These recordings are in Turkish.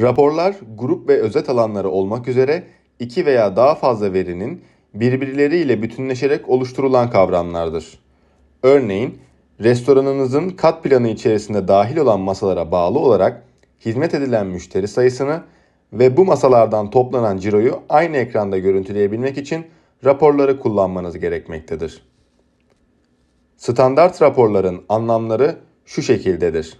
Raporlar grup ve özet alanları olmak üzere iki veya daha fazla verinin birbirleriyle bütünleşerek oluşturulan kavramlardır. Örneğin restoranınızın kat planı içerisinde dahil olan masalara bağlı olarak hizmet edilen müşteri sayısını ve bu masalardan toplanan ciroyu aynı ekranda görüntüleyebilmek için raporları kullanmanız gerekmektedir. Standart raporların anlamları şu şekildedir.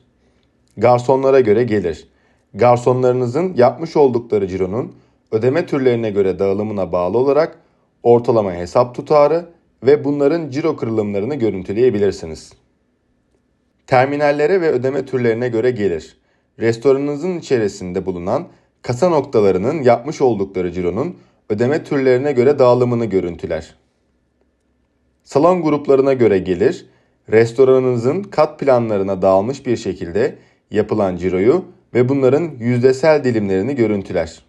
Garsonlara göre gelir. Garsonlarınızın yapmış oldukları cironun ödeme türlerine göre dağılımına bağlı olarak ortalama hesap tutarı ve bunların ciro kırılımlarını görüntüleyebilirsiniz. Terminallere ve ödeme türlerine göre gelir. Restoranınızın içerisinde bulunan kasa noktalarının yapmış oldukları cironun ödeme türlerine göre dağılımını görüntüler. Salon gruplarına göre gelir, restoranınızın kat planlarına dağılmış bir şekilde yapılan ciroyu ve bunların yüzdesel dilimlerini görüntüler.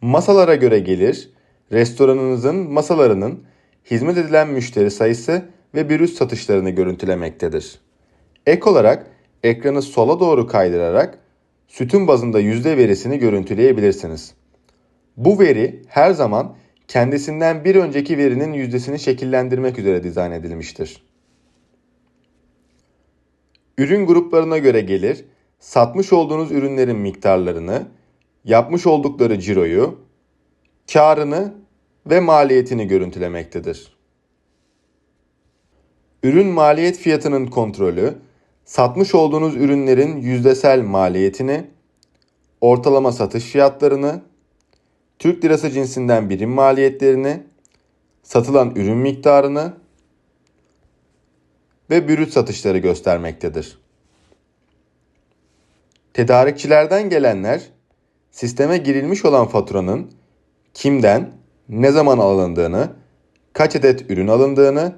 Masalara göre gelir, restoranınızın masalarının hizmet edilen müşteri sayısı ve brüt satışlarını görüntülemektedir. Ek olarak ekranı sola doğru kaydırarak sütun bazında yüzde verisini görüntüleyebilirsiniz. Bu veri her zaman kendisinden bir önceki verinin yüzdesini şekillendirmek üzere dizayn edilmiştir. Ürün gruplarına göre gelir, satmış olduğunuz ürünlerin miktarlarını, yapmış oldukları ciroyu, karını ve maliyetini görüntülemektedir. Ürün maliyet fiyatının kontrolü, satmış olduğunuz ürünlerin yüzdesel maliyetini, ortalama satış fiyatlarını, Türk lirası cinsinden birim maliyetlerini, satılan ürün miktarını ve brüt satışları göstermektedir. Tedarikçilerden gelenler sisteme girilmiş olan faturanın kimden, ne zaman alındığını, kaç adet ürün alındığını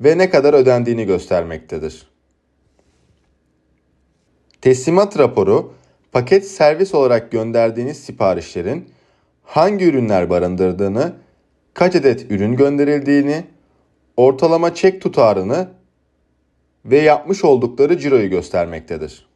ve ne kadar ödendiğini göstermektedir. Teslimat raporu paket servis olarak gönderdiğiniz siparişlerin hangi ürünler barındırdığını, kaç adet ürün gönderildiğini, ortalama çek tutarını ve yapmış oldukları ciroyu göstermektedir.